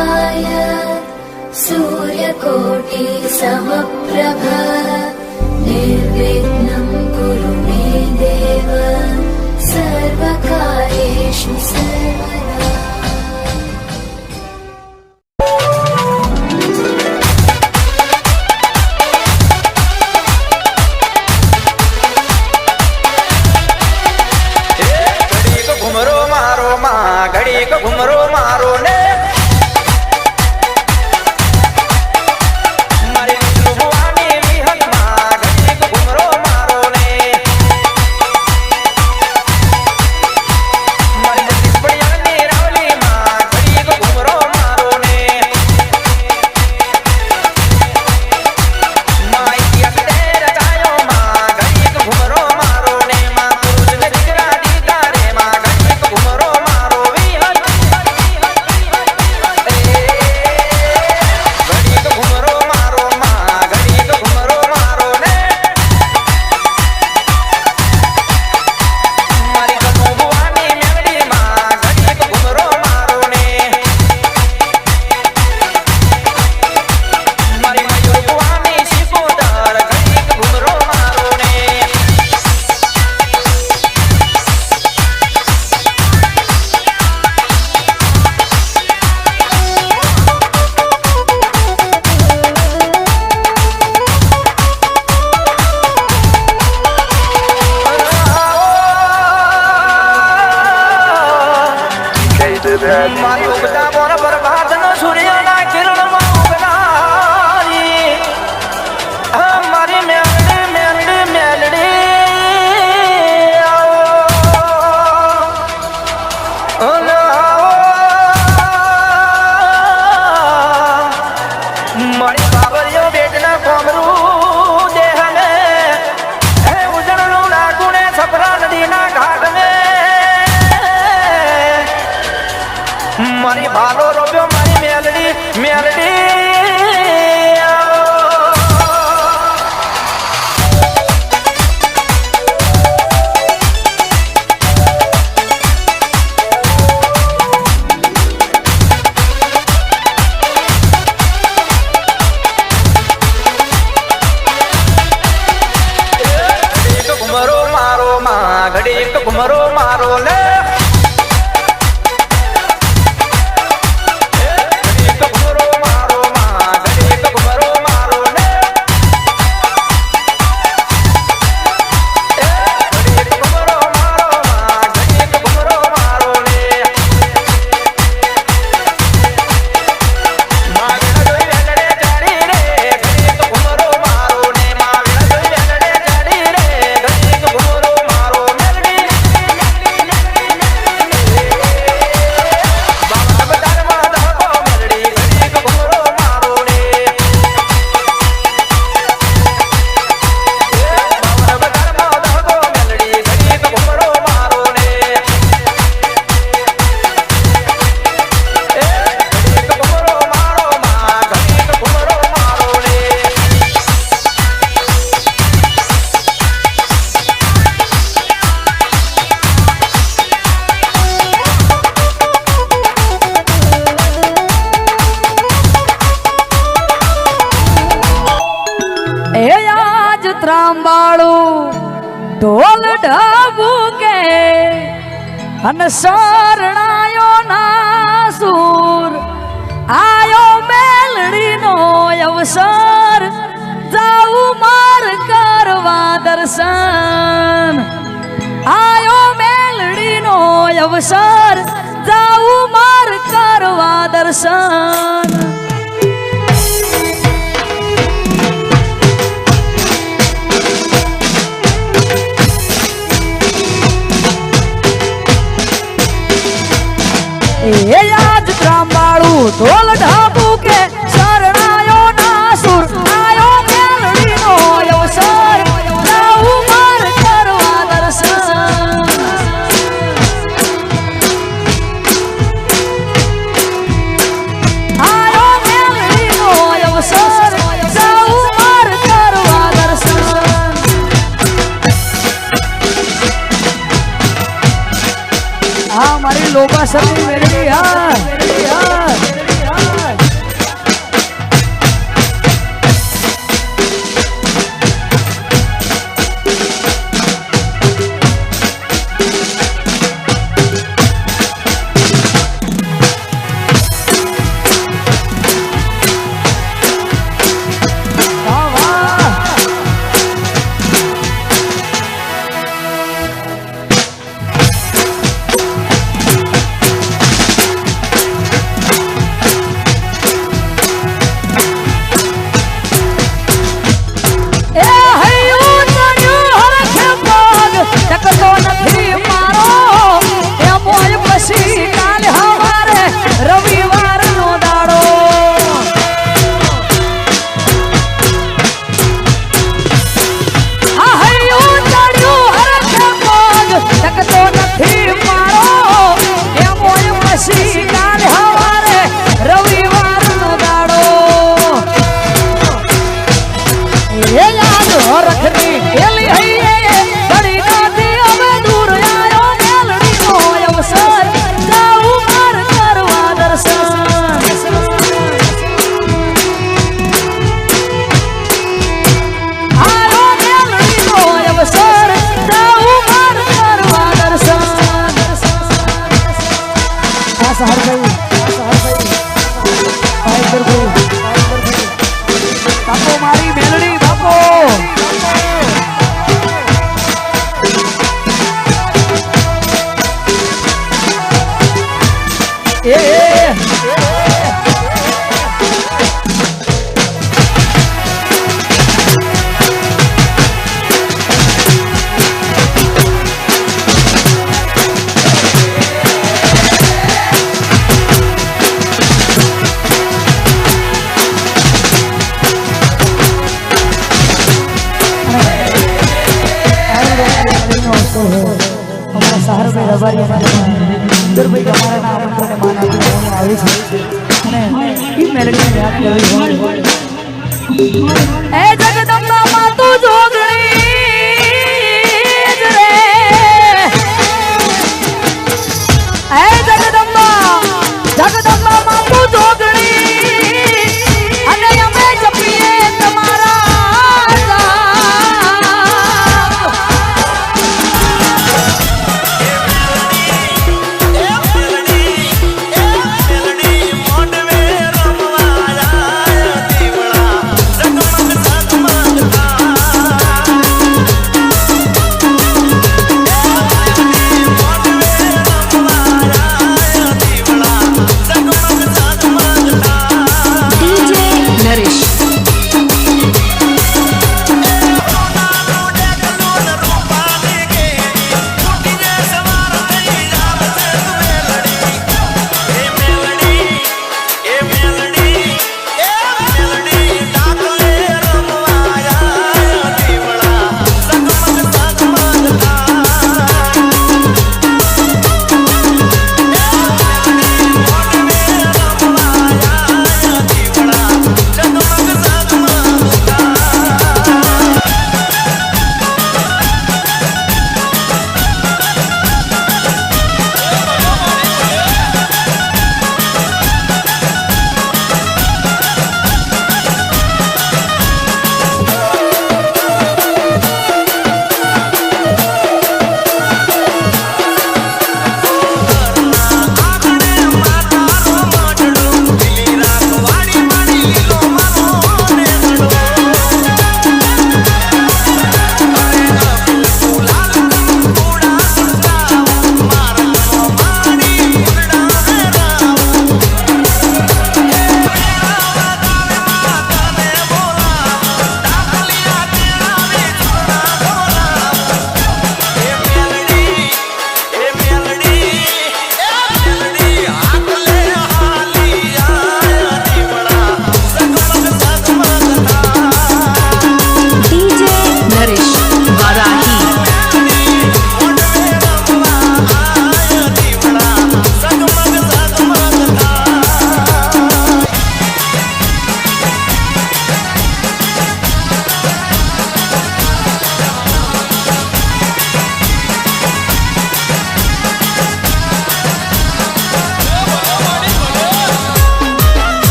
शिवाय सूर्यकोटि समप्रभ निर्विघ्न અને શરણાયો ના સૂર આયો મેલડીનો અવસર. જાઉં માર કરવા દર્શન. આયો મેલડીનો અવસર. જાઉં માર કરવા દર્શન. ઢાબુ ઢોલ ઢાબુ કે એ એ જગદંબા માં તું જોગણી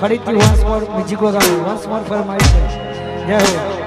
ફરીથી વન્સ મોર બીજી કોઈ ગાવું વન્સ મોર ફોર માય જય હો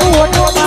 તું ઓટો